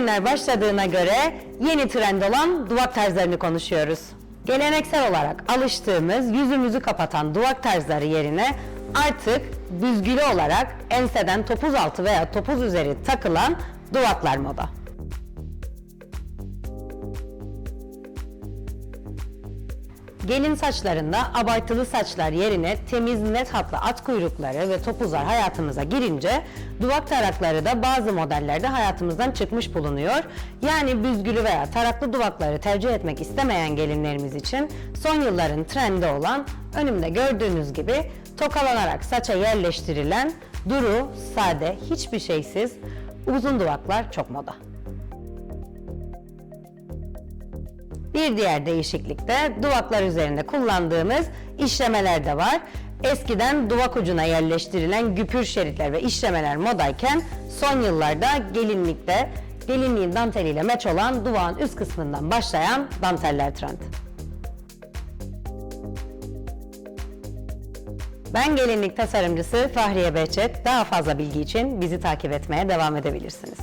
Düğünler başladığına göre yeni trend olan duvak tarzlarını konuşuyoruz. Geleneksel olarak alıştığımız yüzümüzü kapatan duvak tarzları yerine artık büzgülü olarak enseden topuz altı veya topuz üzeri takılan duvaklar moda. Gelin saçlarında abartılı saçlar yerine temiz net hatlı at kuyrukları ve topuzlar hayatımıza girince duvak tarakları da bazı modellerde hayatımızdan çıkmış bulunuyor. Yani büzgülü veya taraklı duvakları tercih etmek istemeyen gelinlerimiz için son yılların trendi olan önümde gördüğünüz gibi tokalanarak saça yerleştirilen duru, sade, hiçbir şeysiz uzun duvaklar çok moda. Bir diğer değişiklik de duvaklar üzerinde kullandığımız işlemeler de var. Eskiden duvak ucuna yerleştirilen güpür şeritler ve işlemeler modayken son yıllarda gelinlikte gelinliğin danteliyle meç olan duvağın üst kısmından başlayan danteller trend. Ben gelinlik tasarımcısı Fahriye Behçet. Daha fazla bilgi için bizi takip etmeye devam edebilirsiniz.